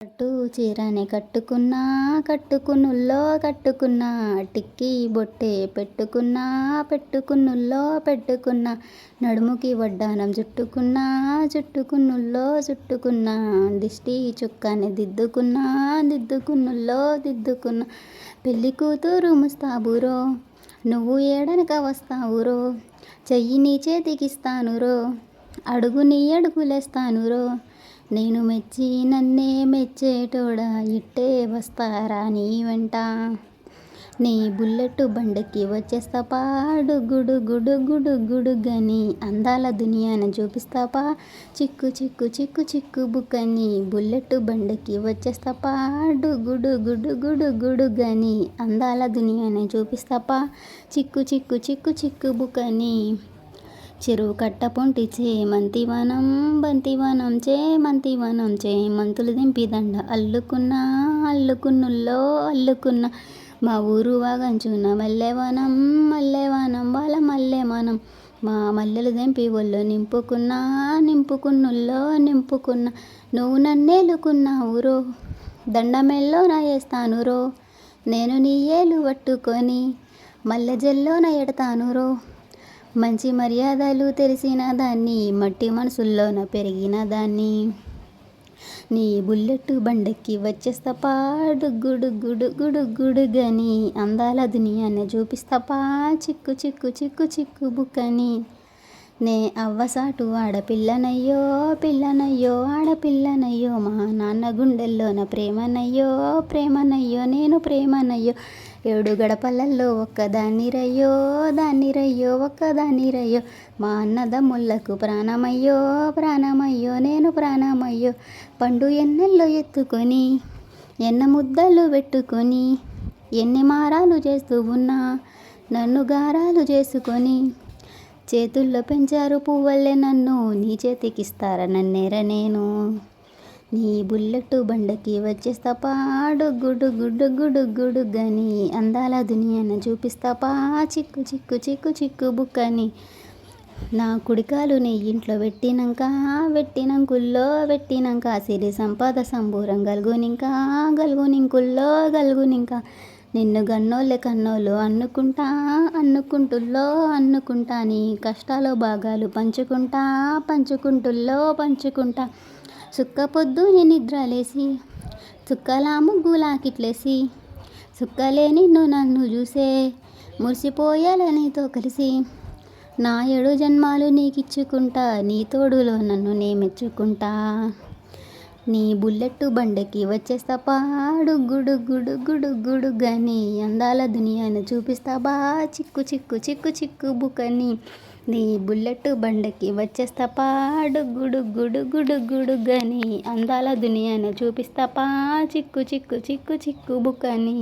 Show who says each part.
Speaker 1: పట్టు చీరని కట్టుకున్నా కట్టుకున్నుల్లో కట్టుకున్నా టిక్కి బొట్టే పెట్టుకున్నా పెట్టుకున్నుల్లో పెట్టుకున్నా నడుముకి వడ్డానం చుట్టుకున్నా చుట్టుకున్నుల్లో చుట్టుకున్నా దిష్టి చుక్కని దిద్దుకున్నా దిద్దుకున్నుల్లో దిద్దుకున్నా. పెళ్ళి కూతురు ముస్తాబురో నువ్వు ఏడనక వస్తావురో చెయ్యి నీ చేతికిస్తానురో అడుగు నీ అడుగులేస్తానురో నేను మెచ్చి నన్నే మెచ్చేటోడా ఇట్టే వస్తారా నీ వెంట? నీ బుల్లెట్ బండకి వచ్చేస్తాపా గుడు గుడు గుడు గుడు గని అందాల దునియాను చూపిస్తాపా చిక్కు చిక్కు చిక్కు చిక్కు బుక్కని బుల్లెట్ బండకి పాడు గుడు గుడు గుడు గుడు గని అందాల దునియాను చూపిస్తాపా చిక్కు చిక్కు చిక్కు చిక్కు బుక్కని చెరువు కట్ట పొంటి చేమంతివనం బంతివనం చేమంతివనం చేమంతులు దింపి దండ. అల్లుకున్నుల్లో అల్లుకున్న. మా ఊరు వాగంచున్న మల్లెవనం మల్లెవనం వాళ్ళ మల్లెవనం మా మల్లెలు దింపి ఒళ్ళు నింపుకున్నా నింపుకున్నుల్లో నింపుకున్న. నువ్వు నన్నేలుకున్నావురో దండమెల్లో నా వేస్తాను రో. నేను నీ ఏలు పట్టుకొని మల్లె జల్లోన ఎడతానురో మంచి మర్యాదలు తెలిసిన దాన్ని మట్టి మనసుల్లోన పెరిగిన దాన్ని. నీ బుల్లెట్ బండక్కి వచ్చేస్తాపా గుడు గుడు గుడు గుడుగని అందాల దునియాన్ని చూపిస్తాపా చిక్కు చిక్కు చిక్కు చిక్కు బుక్కని. నే అవ్వసాటు ఆడపిల్లనయ్యో పిల్లనయ్యో ఆడపిల్లనయ్యో మా నాన్న గుండెల్లోన ప్రేమనయ్యో ప్రేమనయ్యో నేను ప్రేమనయ్యో ఏడు గడపలల్లో ఒక్కదాన్ని రయ్యో దాన్ని రయ్యో ఒక్కదాన్ని రయ్యో మా అన్నదమ్ముళ్ళకు ప్రాణమయ్యో ప్రాణమయ్యో నేను ప్రాణమయ్యో పండు ఎన్నెల్లో ఎత్తుకొని ఎన్న ముద్దలు పెట్టుకొని ఎన్ని మారాలు చేస్తూ ఉన్నా నన్ను గారాలు చేసుకొని చేతుల్లో పెంచారు పువ్వల్లే నన్ను. నీ చేతికిస్తారా నన్నేర నేను? నీ బుల్లెట్ బండకి వచ్చేస్తాపా గుడు గుడు గుడు గుడు గని. అందాల దునియాను చూపిస్తాపా చిక్కు చిక్కు చిక్కు చిక్కు బుక్కని. నా కుడికాలు నీ ఇంట్లో పెట్టినాక పెట్టినంకుల్లో పెట్టినాక సిరి సంపద సంబూరం గలుగునింకా గలుగునింకుల్లో గలుగునింకా. నిన్ను గన్నోళ్ళే కన్నోళ్ళు అన్నుకుంటా అన్నుకుంటుల్లో అన్నుకుంటా నీ కష్టాలు భాగాలు పంచుకుంటా పంచుకుంటుల్లో పంచుకుంటా. సుక్క నిద్ర నిద్రలేసి చుక్కలాము ముగ్గులాకిట్లేసి సుక్కలే నిన్ను నన్ను చూసే మురిసిపోయాల నీతో కలిసి నా ఏడు జన్మాలు నీకిచ్చుకుంటా నీ తోడులో నన్ను నే మెచ్చుకుంటా నీ బుల్లెట్ బండకి వచ్చేస్తా పాడు గుడు గుడు గుడు గుడు గని. అందాల దునియాను చూపిస్తా బా చిక్కు చిక్కు చిక్కు చిక్కు బుకని. నీ బుల్లెట్ బండకి వచ్చేస్తా పాడు గుడు గుడు గుడు గుడు గని. అందాల దునియాను చూపిస్తా పా చిక్కు చిక్కు చిక్కు చిక్కు బుకని.